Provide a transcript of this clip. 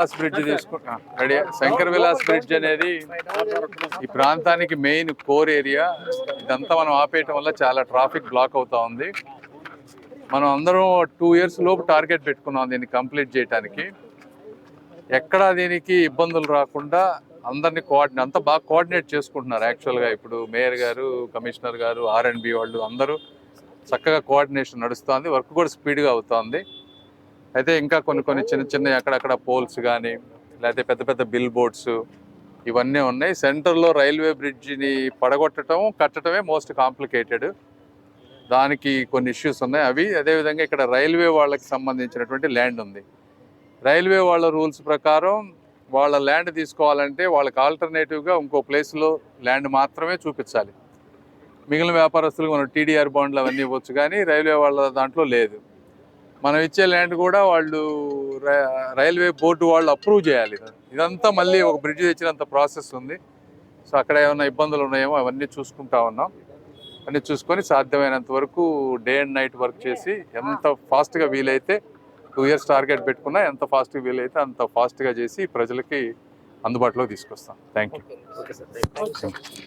Vilas bridge తీసుకుంటా ready Shankar Vilas bridge అనేది ఈ ప్రాంతానికి మెయిన్ కోర్ ఏరియా ఇదంతా మనం ఆపేయటం వల్ల చాలా ట్రాఫిక్ బ్లాక్ అవుతా ఉంది. మనం అందరం టూ ఇయర్స్ లోపు టార్గెట్ పెట్టుకున్నాం దీన్ని కంప్లీట్ చేయడానికి ఎక్కడా దీనికి ఇబ్బందులు రాకుండా అందరినీ కోఆర్డినేట్ అంతా బాగా కోఆర్డినేట్ చేసుకుంటున్నారు యాక్చువల్గా ఇప్పుడు మేయర్ గారు కమిషనర్ గారు ఆర్ అండ్ బి వాళ్ళు అందరూ చక్కగా కోఆర్డినేషన్ నడుస్తుంది. వర్క్ కూడా స్పీడ్గా అవుతుంది. అయితే ఇంకా కొన్ని కొన్ని చిన్న చిన్న అక్కడక్కడ పోల్స్ కానీ లేకపోతే పెద్ద పెద్ద బిల్ బోర్డ్స్ ఇవన్నీ ఉన్నాయి. సెంటర్లో రైల్వే బ్రిడ్జిని పడగొట్టడం కట్టడమే మోస్ట్ కాంప్లికేటెడ్. దానికి కొన్ని ఇష్యూస్ ఉన్నాయి. అవి అదేవిధంగా ఇక్కడ రైల్వే వాళ్ళకి సంబంధించినటువంటి ల్యాండ్ ఉంది. రైల్వే వాళ్ళ రూల్స్ ప్రకారం వాళ్ళ ల్యాండ్ తీసుకోవాలంటే వాళ్ళకి ఆల్టర్నేటివ్గా ఇంకో ప్లేస్లో ల్యాండ్ మాత్రమే చూపించాలి. మిగిలిన వ్యాపారస్తులకు మనం టీడీఆర్ బాండ్లు అవన్నీ ఇవ్వచ్చు కానీ రైల్వే వాళ్ళ దాంట్లో లేదు. మనం ఇచ్చే ల్యాండ్ కూడా వాళ్ళు ర- రైల్వే బోర్డు వాళ్ళు అప్రూవ్ చేయాలి. ఇదంతా మళ్ళీ ఒక బ్రిడ్జ్ తెచ్చినంత ప్రాసెస్ ఉంది. సో అక్కడ ఏమైనా ఇబ్బందులు ఉన్నాయేమో అవన్నీ చూసుకుంటా ఉన్నాం. అన్నీ చూసుకొని సాధ్యమైనంత వరకు డే అండ్ నైట్ వర్క్ చేసి ఎంత ఫాస్ట్గా వీలైతే టూ ఇయర్స్ టార్గెట్ పెట్టుకున్నా ఎంత ఫాస్ట్గా వీలైతే అంత ఫాస్ట్గా చేసి ప్రజలకి అందుబాటులోకి తీసుకొస్తాం. Thank you okay sir